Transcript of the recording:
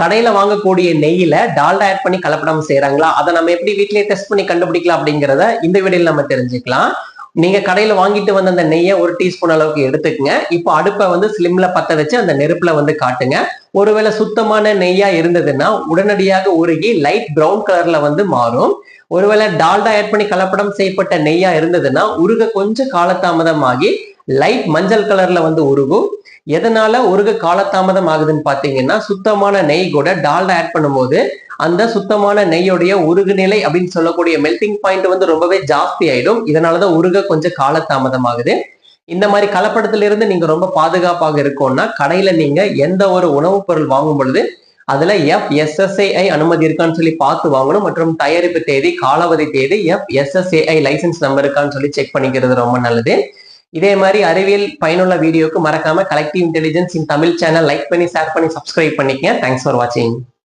கடையில வாங்கக்கூடிய நெய்யில டால்டா ஆட் பண்ணி கலப்படம் செய்யறாங்களா அதை நம்ம எப்படி வீட்லயே டெஸ்ட் பண்ணி கண்டுபிடிக்கலாம் அப்படிங்கறத இந்த வீடியோல நம்ம தெரிஞ்சுக்கலாம். நீங்க கடையில வாங்கிட்டு வந்த அந்த நெய்யை ஒரு டீஸ்பூன் அளவுக்கு எடுத்துக்கங்க. இப்போ அடுப்பை வந்து ஸ்லிம்ல பத்த வச்சு அந்த நெருப்புல வந்து காட்டுங்க. ஒருவேளை சுத்தமான நெய்யா இருந்ததுன்னா உடனடியாக உருகி லைட் பிரவுன் கலர்ல வந்து மாறும். ஒருவேளை டால்டா ஆட் பண்ணி கலப்படம் செய்யப்பட்ட நெய்யா இருந்ததுன்னா உருக கொஞ்சம் காலதாமதமாகி லைட் மஞ்சள் கலர்ல வந்து உருகும். எதனால உருக காலதாமதம் ஆகுதுன்னு பாத்தீங்கன்னா சுத்தமான நெய் கூட டால்டா ஆட் பண்ணும்போது அந்த சுத்தமான நெய்யோடைய உருகு நிலை அப்படின்னு சொல்லக்கூடிய மெல்டிங் பாயிண்ட் வந்து ரொம்பவே ஜாஸ்தி ஆயிடும். இதனாலதான் உருக கொஞ்சம் காலதாமதம் ஆகுது. இந்த மாதிரி கலப்படத்திலிருந்து நீங்க ரொம்ப பாதுகாப்பாக இருக்கும்னா கடையில நீங்க எந்த ஒரு உணவுப் பொருள் வாங்கும் பொழுது அதுல எஃப் எஸ்எஸ்ஏஐ அனுமதி இருக்கான்னு சொல்லி பார்த்து வாங்கணும். மற்றும் தயாரிப்பு தேதி காலாவதி தேதி எஃப் எஸ்எஸ்ஏஐ லைசன்ஸ் நம்பர் இருக்கான்னு சொல்லி செக் பண்ணிக்கிறது ரொம்ப நல்லது. இதே மாதிரி அறிவியல் பயனுள்ள வீடியோக்கு மறக்காம collective intelligence in Tamil channel like பண்ணி ஷேர் பண்ணி சப்ஸ்கிரைப் பண்ணிக்கங்க. தேங்க்ஸ் ஃபார் வாட்சிங்